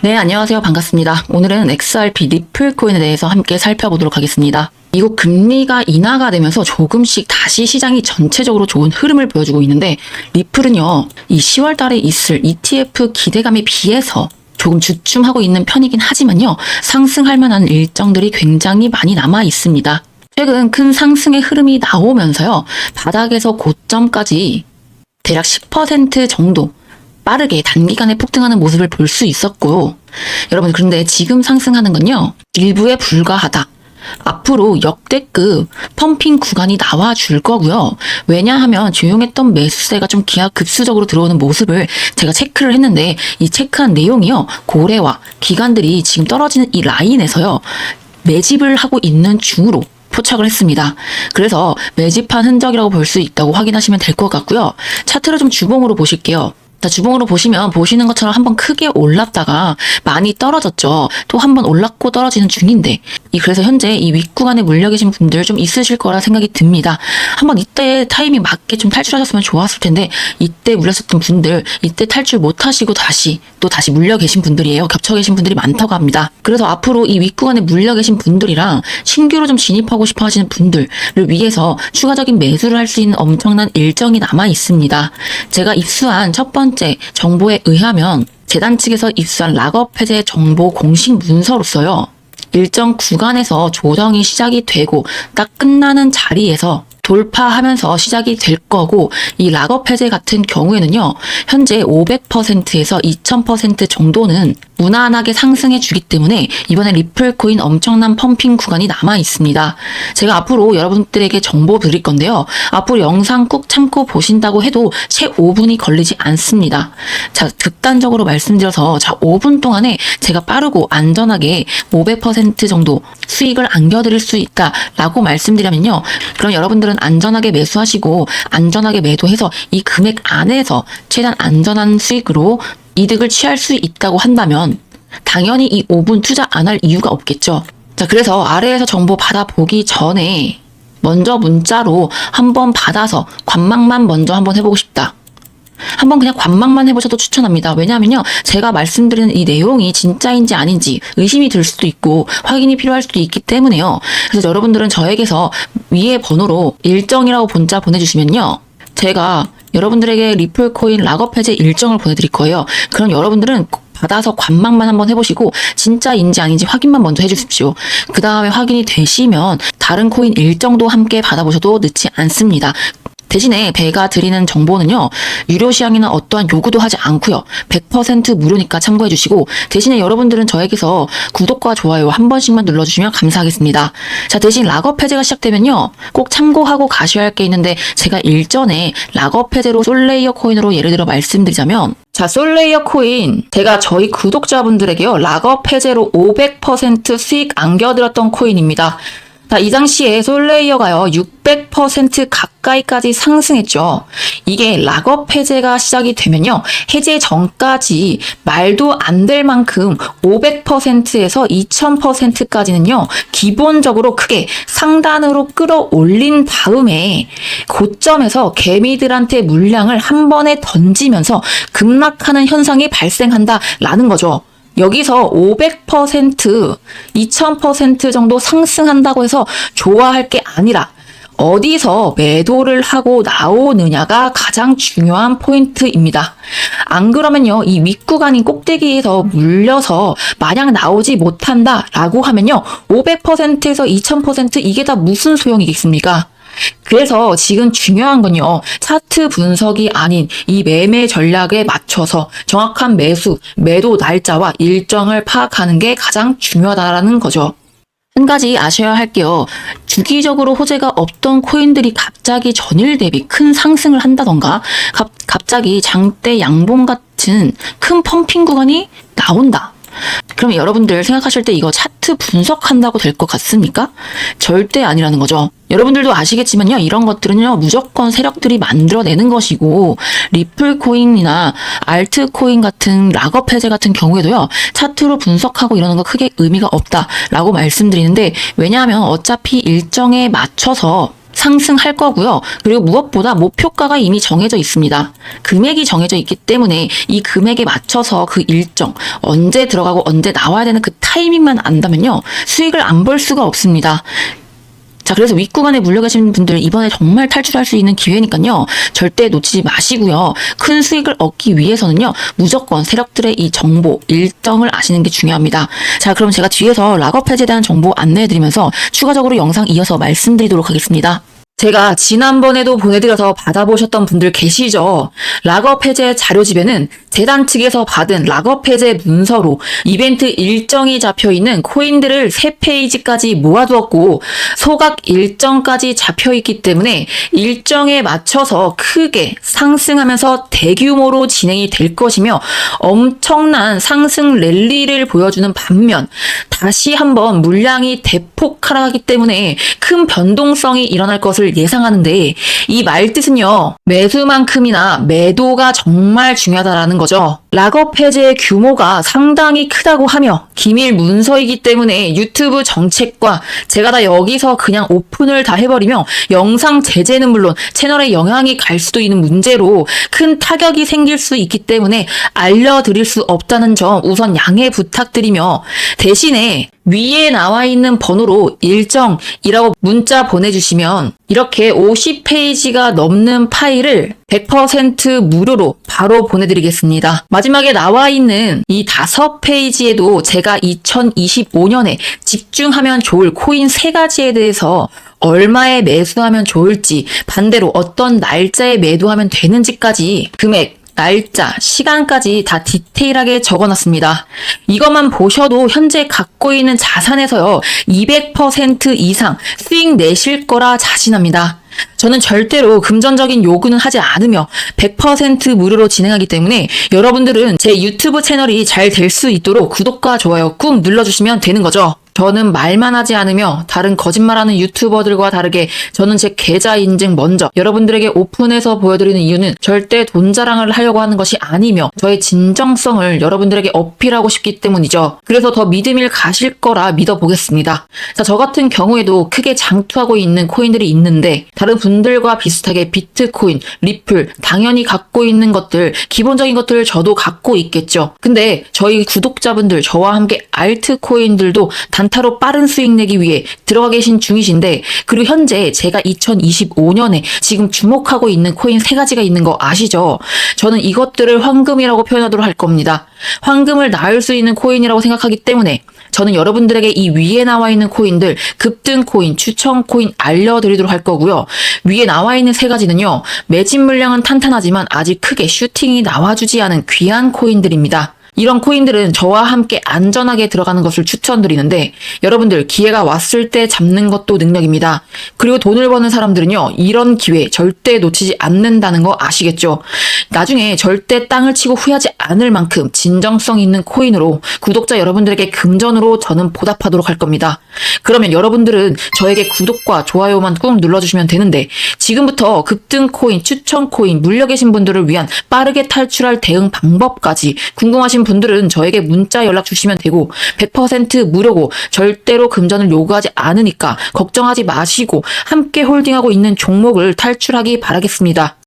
네, 안녕하세요. 반갑습니다. 오늘은 XRP 리플 코인에 대해서 함께 살펴보도록 하겠습니다. 미국 금리가 인하가 되면서 조금씩 다시 시장이 전체적으로 좋은 흐름을 보여주고 있는데 리플은요, 이 10월 달에 있을 ETF 기대감에 비해서 조금 주춤하고 있는 편이긴 하지만요, 상승할 만한 일정들이 굉장히 많이 남아 있습니다. 최근 큰 상승의 흐름이 나오면서요, 바닥에서 고점까지 대략 10% 정도 빠르게 단기간에 폭등하는 모습을 볼 수 있었고요. 여러분, 그런데 지금 상승하는 건요, 일부에 불과하다. 앞으로 역대급 펌핑 구간이 나와 줄 거고요. 왜냐하면 조용했던 매수세가 좀 기하급수적으로 들어오는 모습을 제가 체크를 했는데 이 체크한 내용이요. 고래와 기관들이 지금 떨어지는 이 라인에서요. 매집을 하고 있는 중으로 포착을 했습니다. 그래서 매집한 흔적이라고 볼 수 있다고 확인하시면 될 것 같고요. 차트를 좀 주봉으로 보실게요. 자, 주봉으로 보시면 보시는 것처럼 한번 크게 올랐다가 많이 떨어졌죠. 또 한번 올랐고 떨어지는 중인데 이 그래서 현재 이 윗구간에 물려 계신 분들 좀 있으실 거라 생각이 듭니다. 한번 이때 타이밍 맞게 좀 탈출하셨으면 좋았을 텐데 이때 물렸었던 분들 이때 탈출 못 하시고 다시 또 다시 물려 계신 분들이에요. 겹쳐 계신 분들이 많다고 합니다. 그래서 앞으로 이 윗구간에 물려 계신 분들이랑 신규로 좀 진입하고 싶어 하시는 분들을 위해서 추가적인 매수를 할 수 있는 엄청난 일정이 남아 있습니다. 제가 입수한 첫 번째 정보에 의하면 재단 측에서 입수한 락업 해제 정보 공식 문서로서요. 일정 구간에서 조정이 시작이 되고 딱 끝나는 자리에서 돌파하면서 시작이 될 거고 이 락업 해제 같은 경우에는요. 현재 500%에서 2000% 정도는 무난하게 상승해 주기 때문에 이번에 리플 코인 엄청난 펌핑 구간이 남아 있습니다. 제가 앞으로 여러분들에게 정보 드릴 건데요. 앞으로 영상 꾹 참고 보신다고 해도 채 5분이 걸리지 않습니다. 자, 극단적으로 말씀드려서 자, 5분 동안에 제가 빠르고 안전하게 500% 정도 수익을 안겨드릴 수 있다라고 말씀드리면요. 그럼 여러분들은 안전하게 매수하시고 안전하게 매도해서 이 금액 안에서 최대한 안전한 수익으로 이득을 취할 수 있다고 한다면 당연히 이 5분 투자 안 할 이유가 없겠죠. 자, 그래서 아래에서 정보 받아보기 전에 먼저 문자로 한번 받아서 관망만 먼저 한번 해보고 싶다. 한번 그냥 관망만 해보셔도 추천합니다. 왜냐하면요, 제가 말씀드리는 이 내용이 진짜인지 아닌지 의심이 들 수도 있고 확인이 필요할 수도 있기 때문에요. 그래서 여러분들은 저에게서 위에 번호로 일정이라고 문자 보내주시면요, 제가 여러분들에게 리플 코인 락업 해제 일정을 보내드릴 거예요. 그럼 여러분들은 꼭 받아서 관망만 한번 해보시고 진짜인지 아닌지 확인만 먼저 해주십시오. 그 다음에 확인이 되시면 다른 코인 일정도 함께 받아보셔도 늦지 않습니다. 대신에 배가 드리는 정보는요, 유료 시향이나 어떠한 요구도 하지 않고요, 100% 무료니까 참고해 주시고, 대신에 여러분들은 저에게서 구독과 좋아요 한 번씩만 눌러주시면 감사하겠습니다. 자, 대신 락업 해제가 시작되면요, 꼭 참고하고 가셔야 할 게 있는데, 제가 일전에 락업 해제로 솔레이어 코인으로 예를 들어 말씀드리자면, 자, 솔레이어 코인. 제가 저희 구독자분들에게요, 락업 해제로 500% 수익 안겨드렸던 코인입니다. 자, 이 당시에 솔레이어가요, 600% 가까이까지 상승했죠. 이게 락업 해제가 시작이 되면요, 해제 전까지 말도 안 될 만큼 500%에서 2000%까지는요, 기본적으로 크게 상단으로 끌어올린 다음에 고점에서 개미들한테 물량을 한 번에 던지면서 급락하는 현상이 발생한다라는 거죠. 여기서 500%, 2000% 정도 상승한다고 해서 좋아할 게 아니라 어디서 매도를 하고 나오느냐가 가장 중요한 포인트입니다. 안 그러면요, 이 윗구간인 꼭대기에서 물려서 마냥 나오지 못한다라고 하면요, 500%에서 2000% 이게 다 무슨 소용이겠습니까? 그래서 지금 중요한 건요, 차트 분석이 아닌 이 매매 전략에 맞춰서 정확한 매수, 매도 날짜와 일정을 파악하는 게 가장 중요하다라는 거죠. 한 가지 아셔야 할게요. 주기적으로 호재가 없던 코인들이 갑자기 전일 대비 큰 상승을 한다던가, 갑, 갑자기 장대 양봉 같은 큰 펌핑 구간이 나온다. 그럼 여러분들 생각하실 때 이거 차트 분석한다고 될 것 같습니까? 절대 아니라는 거죠. 여러분들도 아시겠지만요, 이런 것들은요, 무조건 세력들이 만들어내는 것이고, 리플 코인이나 알트 코인 같은 락업 해제 같은 경우에도요, 차트로 분석하고 이러는 거 크게 의미가 없다라고 말씀드리는데, 왜냐하면 어차피 일정에 맞춰서 상승할 거고요. 그리고 무엇보다 목표가가 이미 정해져 있습니다. 금액이 정해져 있기 때문에 이 금액에 맞춰서 그 일정, 언제 들어가고 언제 나와야 되는 그 타이밍만 안다면요. 수익을 안 볼 수가 없습니다. 자, 그래서 윗구간에 물려 계신 분들 이번에 정말 탈출할 수 있는 기회니까요. 절대 놓치지 마시고요. 큰 수익을 얻기 위해서는요. 무조건 세력들의 이 정보, 일정을 아시는 게 중요합니다. 자, 그럼 제가 뒤에서 락업 해제에 대한 정보 안내해드리면서 추가적으로 영상 이어서 말씀드리도록 하겠습니다. 제가 지난번에도 보내드려서 받아보셨던 분들 계시죠? 락업 해제 자료집에는 재단 측에서 받은 락업 해제 문서로 이벤트 일정이 잡혀 있는 코인들을 3페이지까지 모아두었고 소각 일정까지 잡혀 있기 때문에 일정에 맞춰서 크게 상승하면서 대규모로 진행이 될 것이며 엄청난 상승 랠리를 보여주는 반면 다시 한번 물량이 대폭 하락하기 때문에 큰 변동성이 일어날 것을 예상하는데 이 말뜻은요 매수만큼이나 매도가 정말 중요하다라는 거죠. 락업 해제의 규모가 상당히 크다고 하며 기밀 문서이기 때문에 유튜브 정책과 제가 다 여기서 그냥 오픈을 다 해버리며 영상 제재는 물론 채널에 영향이 갈 수도 있는 문제로 큰 타격이 생길 수 있기 때문에 알려드릴 수 없다는 점 우선 양해 부탁드리며 대신에 위에 나와 있는 번호로 일정이라고 문자 보내주시면 이렇게 50페이지가 넘는 파일을 100% 무료로 바로 보내드리겠습니다. 마지막에 나와 있는 이 다섯 페이지에도 제가 2025년에 집중하면 좋을 코인 세 가지에 대해서 얼마에 매수하면 좋을지, 반대로 어떤 날짜에 매도하면 되는지까지 금액, 날짜, 시간까지 다 디테일하게 적어놨습니다. 이것만 보셔도 현재 갖고 있는 자산에서요, 200% 이상 수익 내실 거라 자신합니다. 저는 절대로 금전적인 요구는 하지 않으며 100% 무료로 진행하기 때문에 여러분들은 제 유튜브 채널이 잘 될 수 있도록 구독과 좋아요 꾹 눌러주시면 되는 거죠. 저는 말만 하지 않으며 다른 거짓말하는 유튜버들과 다르게 저는 제 계좌 인증 먼저 여러분들에게 오픈해서 보여드리는 이유는 절대 돈 자랑을 하려고 하는 것이 아니며 저의 진정성을 여러분들에게 어필하고 싶기 때문이죠. 그래서 더 믿음을 가실 거라 믿어보겠습니다. 자, 저 같은 경우에도 크게 장투하고 있는 코인들이 있는데 다른 분들과 비슷하게 비트코인, 리플 당연히 갖고 있는 것들 기본적인 것들 저도 갖고 있겠죠. 근데 저희 구독자분들 저와 함께 알트코인들도 단타로 빠른 수익 내기 위해 들어가 계신 중이신데 그리고 현재 제가 2025년에 지금 주목하고 있는 코인 세 가지가 있는 거 아시죠? 저는 이것들을 황금이라고 표현하도록 할 겁니다. 황금을 낳을 수 있는 코인이라고 생각하기 때문에 저는 여러분들에게 이 위에 나와 있는 코인들 급등 코인, 추천 코인 알려드리도록 할 거고요. 위에 나와 있는 세 가지는요. 매진 물량은 탄탄하지만 아직 크게 슈팅이 나와주지 않은 귀한 코인들입니다. 이런 코인들은 저와 함께 안전하게 들어가는 것을 추천드리는데 여러분들 기회가 왔을 때 잡는 것도 능력입니다. 그리고 돈을 버는 사람들은요. 이런 기회 절대 놓치지 않는다는 거 아시겠죠? 나중에 절대 땅을 치고 후회하지 않을 만큼 진정성 있는 코인으로 구독자 여러분들에게 금전으로 저는 보답하도록 할 겁니다. 그러면 여러분들은 저에게 구독과 좋아요만 꾹 눌러주시면 되는데 지금부터 급등 코인, 추천 코인, 물려 계신 분들을 위한 빠르게 탈출할 대응 방법까지 궁금하신 분들은 저에게 문자 연락 주시면 되고 100% 무료고 절대로 금전을 요구하지 않으니까 걱정하지 마시고 함께 홀딩하고 있는 종목을 탈출하기 바라겠습니다.